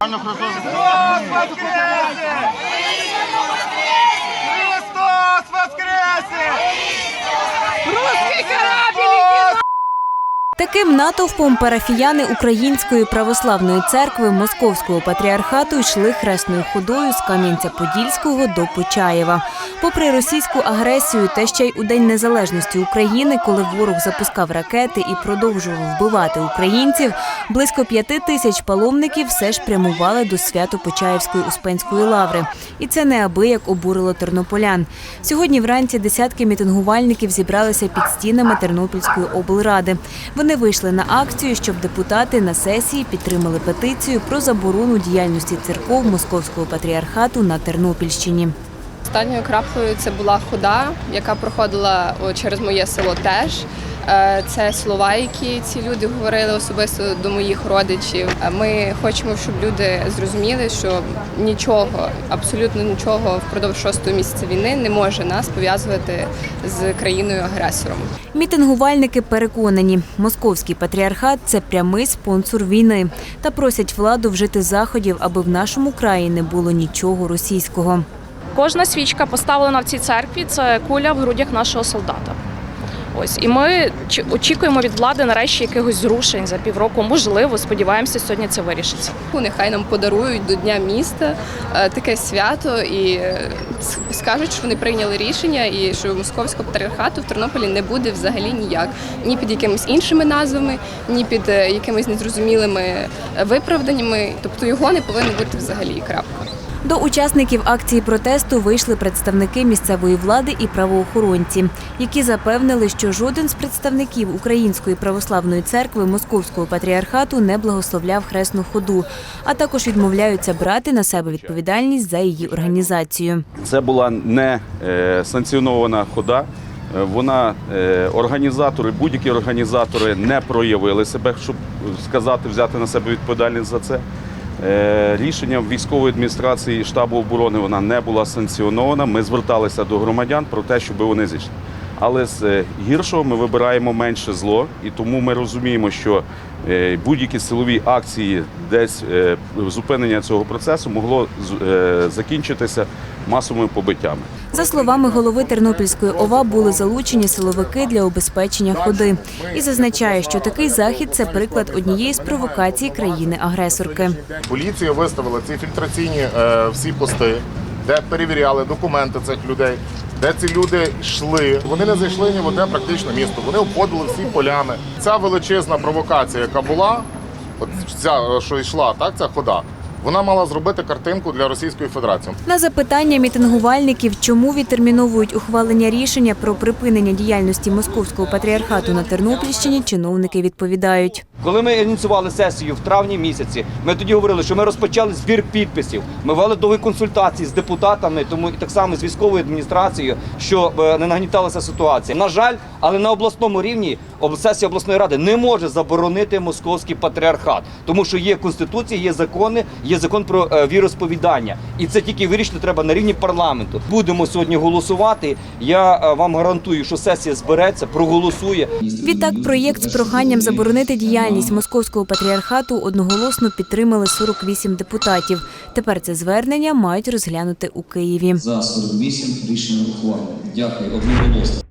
Христос воскресе! Таким натовпом парафіяни Української православної церкви Московського патріархату йшли хресною ходою з Кам'янця-Подільського до Почаєва. Попри російську агресію та ще й у День Незалежності України, коли ворог запускав ракети і продовжував вбивати українців, близько п'яти тисяч паломників все ж прямували до Свято-Почаївської Успенської лаври. І це неабияк обурило тернополян. Сьогодні вранці десятки мітингувальників зібралися під стінами Тернопільської облради. Вони вийшли на акцію, щоб депутати на сесії підтримали петицію про заборону діяльності церков Московського патріархату на Тернопільщині. Останньою краплею це була хода, яка проходила через моє село теж. Е, Це слова, які ці люди говорили особисто до моїх родичів. Е, Ми хочемо, щоб люди зрозуміли, що нічого, абсолютно нічого впродовж шостого місяця війни не може нас пов'язувати з країною агресором. Мітингувальники переконані, московський патріархат це прямий спонсор війни та просять владу вжити заходів, аби в нашому краї не було нічого російського. Кожна свічка поставлена в цій церкві це куля в грудях нашого солдата. Ось і ми очікуємо від влади нарешті якихось зрушень за півроку. Можливо, сподіваємося, сьогодні це вирішиться. Нехай нам подарують до Дня міста е, таке свято і е, скажуть, що вони прийняли рішення, і що московського патріархату в Тернополі не буде взагалі ніяк. Ні під якимись іншими назвами, ні під е, якимись незрозумілими виправданнями. Тобто його не повинно бути взагалі крапка. До учасників акції протесту вийшли представники місцевої влади і правоохоронці, які запевнили, що жоден з представників Української православної церкви Московського патріархату не благословляв хресну ходу, а також відмовляються брати на себе відповідальність за її організацію. Це була не е, санкціонована хода. Е, Вона е, організатори, будь-які організатори не проявили себе, щоб сказати, взяти на себе відповідальність за це. Е, Рішенням військової адміністрації штабу оборони вона не була санкціонована. Ми зверталися до громадян про те, щоб вони зійшли. Але з е, гіршого ми вибираємо менше зло, і тому ми розуміємо, що е, будь-які силові акції, десь е, зупинення цього процесу могло закінчитися масовими побиттями. За словами голови Тернопільської ОВА, були залучені силовики для обезпечення ходи і зазначає, що такий захід це приклад однієї з провокацій країни-агресорки. Поліція виставила ці фільтраційні всі пости, де перевіряли документи цих людей, де ці люди йшли. Вони не зайшли ні в одне практично місто. Вони обходили всі полями. Ця величезна провокація, яка була, от ця що йшла, так ця хода. Вона мала зробити картинку для Російської Федерації. На запитання мітингувальників, чому відтерміновують ухвалення рішення про припинення діяльності московського патріархату на Тернопільщині, чиновники відповідають. Коли ми ініціювали сесію в травні місяці, ми тоді говорили, що ми розпочали збір підписів. Ми вели довгі консультації з депутатами, тому і так само з військовою адміністрацією, щоб е, не нагніталася ситуація. На жаль, але на обласному рівні сесія обласної ради не може заборонити московський патріархат, тому що є конституція, є закони, є закон про е, віросповідання, і це тільки вирішити треба на рівні парламенту. Будемо сьогодні голосувати. Я е, вам гарантую, що сесія збереться, проголосує. Відтак, проєкт з проханням заборонити діяльність московського патріархату одноголосно підтримали 48 депутатів. Тепер це звернення мають розглянути у Києві. За 48 рішення ухвалено. Дякую. Одноголосно.